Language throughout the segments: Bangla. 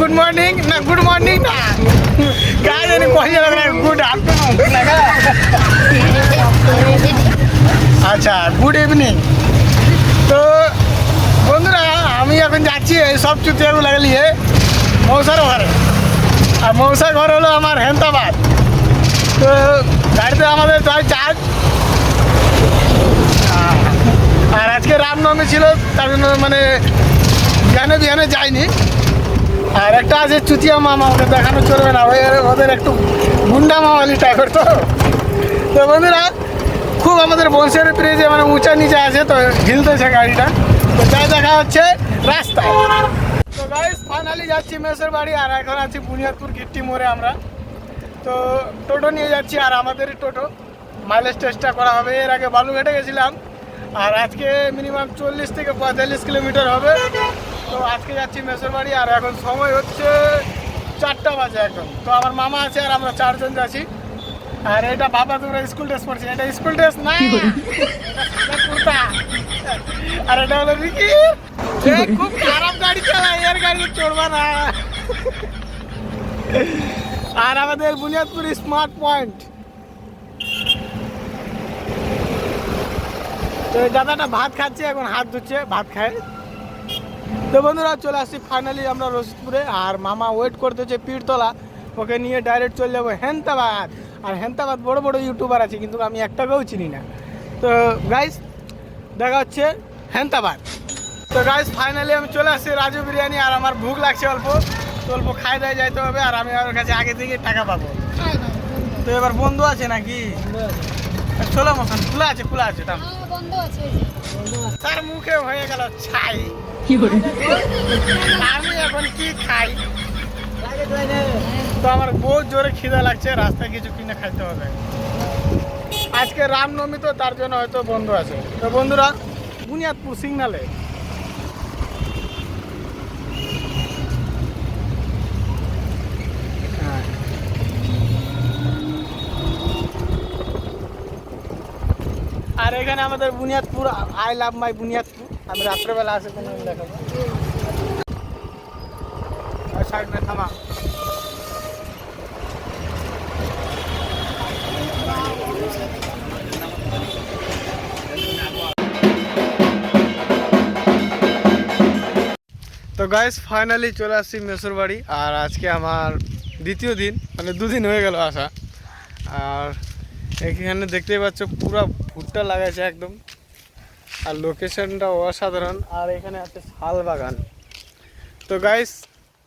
গুড মর্নিং না গুড মর্নিং না काय জানি কইয়া লাগা গুড আফটারনুন আচ্ছা গুড ইভিনিং তো বন্ধুরা, আমি এখন যাচ্ছি এই সব চুতিয়ারু লাগলিয়ে মৌসার ঘরে। আর মৌসার ঘর হলো আমার হেমতাবাদ তো, গাড়িতে আমাদের প্রায় চার্জ আর আজকে রামনবমী ছিল, তার জন্য মানে বিহানে বিহানে যায়নি আর একটা আছে চুতিয়া মামা, ওদের দেখানো চলবে না। ওই ওদের একটু গুন্ডা মামালি টাইপের তো। তো বন্ধুরা, খুব আমাদের বংশের ব্রিজে মানে উঁচা নিচে আছে, তো হিলতেছে গাড়িটা। তো যা দেখা হচ্ছে রাস্তায়। তো গাইস ফাইনালি যাচ্ছি মেসের বাড়ি, আর এখন আছি বুনিয়াদপুর গিট্টি মোড়ে আমরা। তো টোটো নিয়ে যাচ্ছি, আর আমাদের টোটো। মাইলেজ টেস্টটা করা হবে, এর আগে বালুঘাটে গেছিলাম। আর আজকে মিনিমাম চল্লিশ থেকে পঁয়তাল্লিশ কিলোমিটার হবে। তো আজকে যাচ্ছি মেসের বাড়ি আর এখন সময় হচ্ছে চারটা বাজে এখন। তো আমার মামা আছে আর আমরা চারজন যাচ্ছি। আর এটা বাবা তোমরা স্কুল ড্রেস পড়ছি এটা স্কুল ড্রেস না। কুর্তা। আর এটা হলো রিকি খুব খারাপ গাড়ি চালায় এর গাড়ি চড়বা না। আর আমাদের বুনিয়াদপুর স্মার্ট পয়েন্ট তো দাদাটা ভাত খাচ্ছে এখন হাত ধুচ্ছে ভাত খায়। তো বন্ধুরা চলে আসছি ফাইনালি আমরা রশিদপুরে। আর মামা ওয়েট করতেছে পীরতলা। ওকে নিয়ে ডাইরেক্ট চলে যাব হেন্তাবাদ। আর হেন্তাবাদ বড় বড় ইউটিউবার আছে কিন্তু আমি একটাকেও চিনি না। তো গাইস দেখা হচ্ছে হেন্তাবাদ। তো গাইস ফাইনালি আমি চলে আসছি রাজু বিরিয়ানি আর আমার ভুক লাগছে অল্প। তো অল্প খাই দায় যাইতে হবে আর আমি ওর কাছে আগে থেকে টাকা পাবো। তো এবার বন্ধু আছে নাকি? চলো মতন খোলা আছে খোলা আছে দাম বন্ধ আছে তার মুখে হয়ে গেল ছাই। আমি এখন কি খাই? তো আমার বহুত জোরে খিদে লাগছে রাস্তায় কিছু কিনে খাইতে হবে। আজকে রামনবমী তো তার জন্য হয়তো বন্ধ আছে। তো বন্ধুরা বুনিয়াদপুর সিগনালে আর এখানে আমাদের Buniadpur, I love my Buniadpur. আমি রাত্রেবেলা আসে কোনো দেখাবো। থামা। তো গাইস ফাইনালি চলে আসছি মেসুর বাড়ি। আর আজকে আমার দ্বিতীয় দিন মানে দুদিন হয়ে গেল আসা। আর এখানে দেখতেই পাচ্ছ, পুরো ভুট্টা লাগাইছে একদম। আর লোকেশনটা অসাধারণ। আর এখানে আছে শাল বাগান। তো গাইস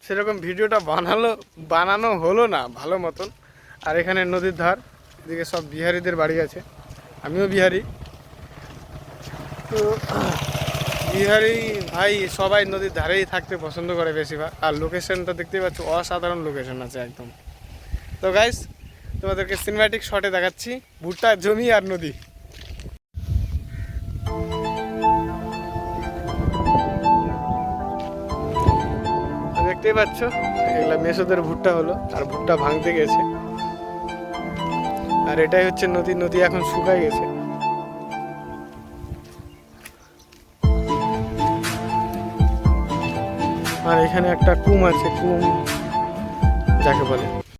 সেরকম ভিডিওটা বানালো, বানানো হলো না, ভালো মতন। আর এখানে নদীর ধার, এদিকে সব বিহারিদের বাড়ি আছে। আমিও বিহারি। তো, বিহারি ভাই সবাই নদীর ধারেই থাকতে পছন্দ করে বেশিরভাগ। আর লোকেশনটা দেখতেই পাচ্ছ, অসাধারণ লোকেশন আছে একদম। তো গাইস তোমাদেরকে সিনেম্যাটিক শটে দেখাচ্ছি। ভুট্টা, জমি আর নদী। দেখতেই পাচ্ছ, এগুলা মেসোদের ভুট্টা হলো, আর ভুট্টা ভাঙতে গেছে। আর এটাই হচ্ছে নদী নদী এখন শুকায় গেছে। আর এখানে একটা কুম আছে, কুম, যাকে বলে।